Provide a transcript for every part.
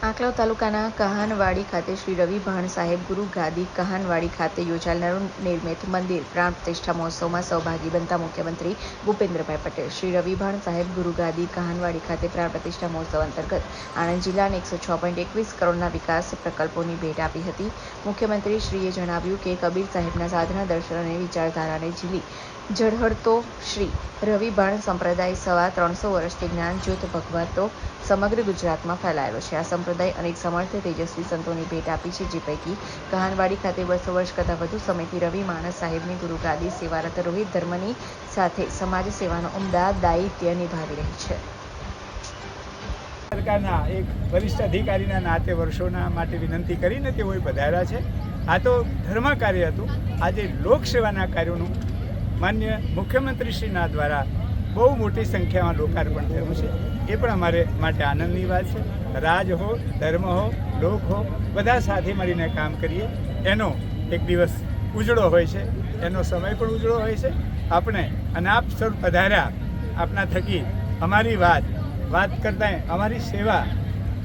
આંકલાવ તાલુકાના કહાનવાડી ખાતે શ્રી રવિ ભાણ સાહેબ ગુરુ ગાદી કહાનવાડી ખાતે યોજાનારું નિર્મિત મંદિર પ્રાણ પ્રતિષ્ઠા મહોત્સવમાં સહભાગી બનતા મુખ્યમંત્રી ભૂપેન્દ્રભાઈ પટેલ. શ્રી રવિ ભાણ સાહેબ ગુરુ ગાદી કહાનવાડી ખાતે પ્રાણ પ્રતિષ્ઠા મહોત્સવ અંતર્ગત આણંદ જિલ્લાને એકસો છ પોઈન્ટ એકવીસ કરોડના વિકાસ પ્રકલ્પોની ભેટ આપી હતી. મુખ્યમંત્રી શ્રીએ જણાવ્યું કે કબીર સાહેબના સાધના, દર્શન અને વિચારધારાને ઝીલી ઝળહળતો શ્રી રવિ ભાણ સંપ્રદાય સવા ત્રણસો વર્ષથી જ્ઞાન જ્યોત ભગવતો સમગ્ર ગુજરાતમાં ફેલાયેલો છે. આ સંપ્રદાય અનેક સમર્થ તેજસ્વી સંતોની ભેટ આપી છે, જે પૈકી કહાનવાડી ખાતે બસો વર્ષ કરતાં વધુ સમયથી રવિ માણસ સાહેબની ગુરુગાદી સેવારત રોહિત ધર્મની સાથે સમાજ સેવાનો ઉમદા દાયિત્ય નિભાવી રહી છે. સરકારના એક વરિષ્ઠ અધિકારીના નાતે વર્ષોના માટે વિનંતી કરીને તેઓએ પધાર્યા છે. આ તો ધર્મ કાર્ય હતું. આજે લોકસેવાના કાર્યોનું માન્ય મુખ્યમંત્રીશ્રીના દ્વારા બહુ મોટી સંખ્યામાં લોકાર્પણ થયું છે. એ પણ અમારે માટે આનંદની વાત છે. રાજ હો, ધર્મ હો, લોક હો, બધા સાથે મળીને કામ કરીએ. એનો એક દિવસ ઉજળો હોય છે. એનો સમય પણ ઉજળો હોય છે. આપણે અને આપ સૌ પધાર્યા. આપના થકી અમારી વાત વાત કરતાં અમારી સેવા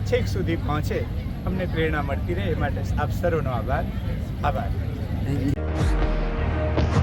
છેક સુધી પહોંચે. અમને પ્રેરણા મળતી રહે. એ માટે આપ સર્વનો આભાર. આભાર.